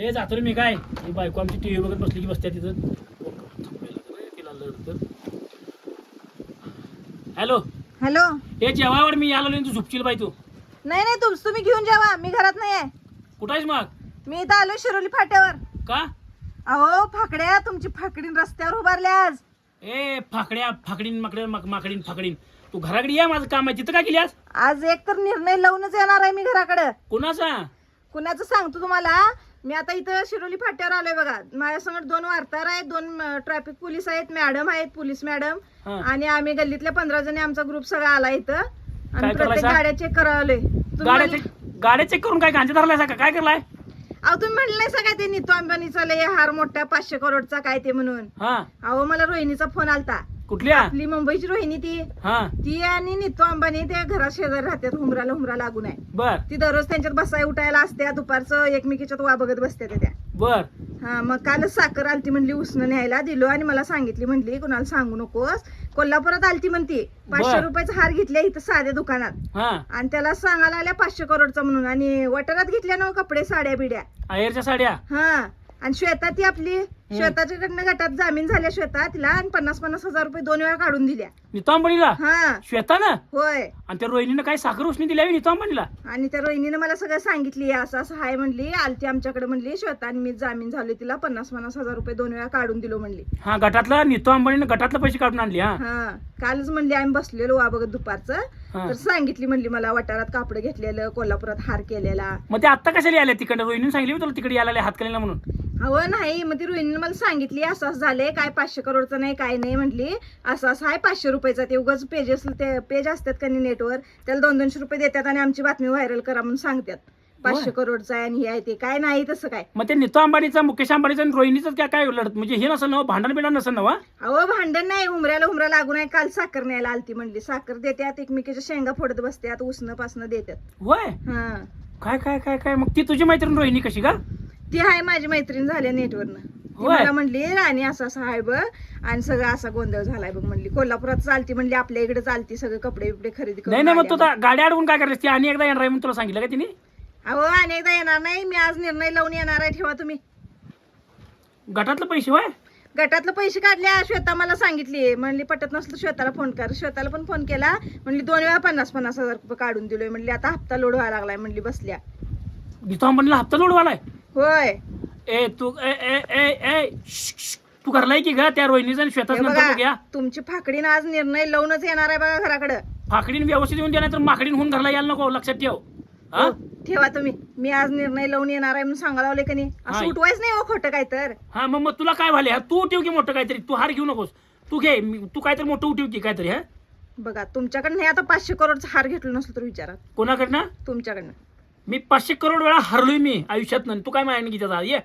हे जातो रे मी काय? ही बायको आमची टी व्ही बघत बसली की बसत्या तिथं. हॅलो. हॅलो. हे जेवावर मी यायला तू झुपशील बाई तू. नाही नाही तुमचं तुम्ही घेऊन जावा मी घरात नाही आहे. कुठं आहेस मग? मी इथं आलो शिरोली फाट्यावर. का? अहो फाकड्या तुमची फाकडीन रस्त्यावर उभारल्या आज. ए फाकड्या फाकडीन माकड्या माक- माकडीन फाकडीन. तू घराकडे या माझं काम आहे. तिथं काय केल्यास आज एक तर निर्णय लावूनच येणार आहे मी घराकडे. कुणाचा? कुणाचं सांगतो तुम्हाला? मी आता इथं शिरोली फाट्यावर आलोय बघा. माझ्यासमोर दोन वार्ताहर आहेत दोन ट्रॅफिक पोलीस आहेत मॅडम आहेत पोलीस मॅडम. आणि आम्ही गल्लीतल्या पंधरा जणी आमचा ग्रुप सगळा आला इथं. आणि प्रत्येक? गाड्या चेक तुम्ही गाड्या चेक करून काय गांजा धरलाय का? काय करलाय? अहो तुम्ही म्हणलं सगळ्या ते नितो अंबानीचा लय हार मोठा पाचशे करोडचा काय ते म्हणून. अहो मला रोहिणीचा फोन आलता. कुठल्या? आपली मुंबईची रोहिणी ती. हा. ती आणि नितो अंबानी ते घरात शेजारी राहतात हुमराला हुमरा लागून आहे. बर. ती दररोज त्यांच्यात बसाय उठायला असत्या दुपारचं एकमेकीच्यात वा बघत बसत्या त्या बर. हा मग कालच साखर आलती म्हणली उसनं न्यायला दिलो आणि मला सांगितली म्हणली कुणाला सांगू नकोस. कोल्हापुरात आलती म्हणती पाचशे. रुपयाचा हार घेतल्या इथं साध्या दुकानात. हा. आणि त्याला सांगायला आल्या पाचशे करोडचा म्हणून. आणि वटारात घेतल्या ना हो कपडे साड्या बिड्या साड्या? हा. आणि श्वेता ती आपली श्वेताच्याकडनं गटात जामीन झाल्या श्वेता तिला आणि पन्नास पन्नास हजार रुपये दोन वेळा काढून दिल्या. नितांबणीला हा. श्वेता ना होय. आणि त्या रोहिणीनं काय साखर उष्णी दिली आहे नितांबणीला आणि त्या रोहिणीनं मला सगळं सांगितली असं असं हाय म्हणली आलती आमच्याकडे म्हणली श्वेता आणि मी जामीन झाले तिला पन्नास पन्नास हजार रुपये दोन वेळा काढून दिलो म्हणली. हा गटातला नितो अंबानीनं गटातलं पैसे काढून आणले हा? हा कालच म्हणली आम्ही बसलेलो वा बघत दुपारचं. हा. तर सांगितली म्हणली मला वटारात कापड घेतलेलं कोल्हापुरात हार केलेला. मग ते आत्ता कशाला आले तिकडे? रोहिणीने सांगितली होती तुला तिकडे यायला हात केलेला म्हणून. अहो नाही मग ती रोहिणीने मला सांगितली असं असं झालंय काय पाचशे करोडचं नाही काय नाही म्हटली. असं असं आहे पाचशे रुपयाचा ते उगाच पेजेस ते पेज असतात का नाही नेटवर त्याला दोन दोनशे रुपये देतात आणि आमची बातमी व्हायरल करा म्हणून सांगतात. पाचशे. करोडचं आहे आणि हे आहे ते. काय नाही तसं काय. मग ते नितो अंबानीचा मुकेश अंबानीचा आणि रोहिणीचं काय काय लढत म्हणजे हे नसेल ना भांडण बिंडण नसेल ना वा? अहो भांडण नाही उमऱ्याला उमरा लागून आहे काल साखर न्यायला आलती म्हणली. साखर देत्यात एकमेकीच्या शेंगा फोडत बसत्यात उसनं पासनं देतात होय? हा. काय काय काय काय? मग ती तुझी मैत्रीण रोहिणी कशी का ती आहे माझी मैत्रीण झाल्या नेटवरनं. ती होय. मला म्हणली राणी असं असं आहे बघ. आणि सगळं असा गोंधळ झालाय बघ म्हणली. कोल्हापुरात चालती म्हणली आपल्या इकडे चालती सगळे कपडे बिपडे खरेदी नाही नाही मग तू आल्या. आता गाडी अडवून काय करायची ती आणि एकदा येणार आहे म्हणून तुला सांगितलं का तिने? अहो अनेकदा येणार नाही. मी आज निर्णय लावून येणार आहे ठेवा तुम्ही. गटातलं पैसे होय? गटातलं पैसे काढले श्वेता मला सांगितली. म्हणली पटत नसलं श्वेताला फोन कर. श्वेताला पण फोन केला. म्हणली दोन वेळा पन्नास पन्नास हजार रुपये काढून दिलोय. म्हणली आता हप्ता लोड व्हायला लागलाय. म्हणली बसल्या. अंबानीला हप्ता जोडवालाय होय. ए तू ए ए ए ए श्श, श्श. तू करलाय की ग? त्या रोहिणीचा आणि श्वेताच हे नंतर बघा बघूया. तुमची फाकडीनं आज निर्णय लावूनच येणार आहे बघा घराकडं. फाकडीन व्यवस्थित येऊन द्या नाही तर माकडीन होऊन घरला यायला नको लक्षात ठेव. हा? ठेवा तुम्ही. मी आज निर्णय लावून येणार आहे म्हणून सांगायला लावले का नाही. असं उठवायच नाही हो खोटं काय तर. हा मग मग तुला काय हा तू ठेव की मोठं काहीतरी? तू हार घेऊ नकोस. तू घे मी- तू काहीतरी मोठं उठव की काहीतरी हा? बघा तुमच्याकडनं हे आता पाचशे करोडचा हार घेतलं नसलं तर विचारा. कोणाकडनं? तुमच्याकडनं. मी पाचशे करोड वेळा हरलोय मी आयुष्यात तू काय माहिती त्याचा ये.